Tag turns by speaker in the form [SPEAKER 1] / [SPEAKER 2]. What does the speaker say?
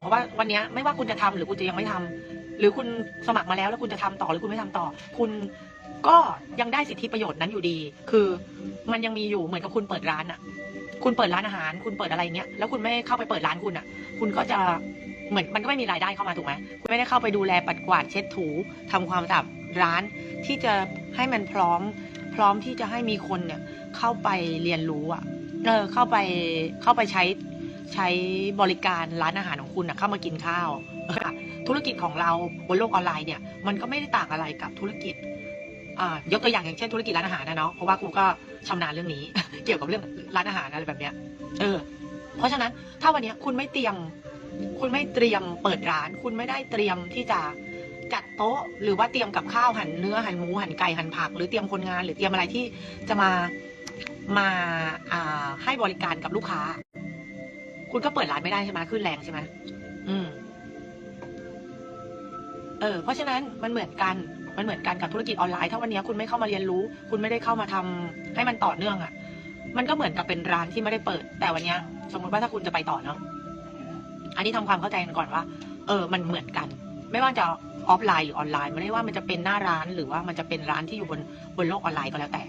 [SPEAKER 1] เพราะว่าวันนี้ไม่ว่าคุณจะทำหรือคุณจะยังไม่ทำหรือคุณสมัครมาแล้วแล้วคุณจะทำต่อหรือคุณไม่ทำต่อ คุณก็ยังได้สิทธิประโยชน์นั้นอยู่ดี คือมันยังมีอยู่เหมือนกับคุณเปิดร้านอะคุณเปิดร้านอาหาร คุณเปิดอะไรเงี้ยแล้วคุณไม่เข้าไปเปิดร้านคุณอะคุณก็จะเหมือนมันก็ไม่มีรายได้เข้ามาถูกไหมคุณไม่ได้เข้าไปดูแลปัดกวาดเช็ดถูทำความสะอาดร้านที่จะให้มันพร้อม พร้อมที่จะให้มีคนเนี่ยเข้าไปเรียนรู้อะเออเข้าไปเข้าไปใช้ ใช้บริการร้านอาหารของคุณอะเข้ามากินข้าว ธุรกิจของเราบนโลกออนไลน์เนี่ยมันก็ไม่ได้ต่างอะไรกับธุรกิจยกตัวอย่างอย่างเช่นธุรกิจร้านอาหารนะเนาะเพราะว่ากูก็ชำนาญเรื่องนี้ เกี่ยวกับเรื่องร้านอาหารอะไรแบบเนี้ย เออ เพราะฉะนั้นถ้าวันนี้คุณไม่เตรียม คุณไม่เตรียมเปิดร้าน คุณไม่ได้เตรียมที่จะจัดโต๊ะ หรือว่าเตรียมกับข้าวหั่นเนื้อหั่นหมูหั่นไก่หั่นผัก หรือเตรียมคนงาน หรือเตรียมอะไรที่จะมามาให้บริการกับลูกค้า คุณก็เปิดร้านไม่ได้ใช่ไหมขึ้นแรงใช่ไหมอืม เออ เพราะฉะนั้นมันเหมือนกัน มันเหมือนกันกับธุรกิจออนไลน์ ถ้าวันนี้คุณไม่เข้ามาเรียนรู้ คุณไม่ได้เข้ามาทำให้มันต่อเนื่องอะ่ะ มันก็เหมือนกับเป็นร้านที่ไม่ได้เปิด แต่วันนี้สมมติว่าถ้าคุณจะไปต่อเนาะ อันนี้ทำความเข้าใจกันก่อนว่า เออ มันเหมือนกัน ไม่ว่าจะออฟไลน์หรือออนไลน์ ไม่ได้ว่ามันจะเป็นหน้าร้านหรือว่ามันจะเป็นร้านที่อยู่บนบนโลกออนไลน์ก็แล้วแต่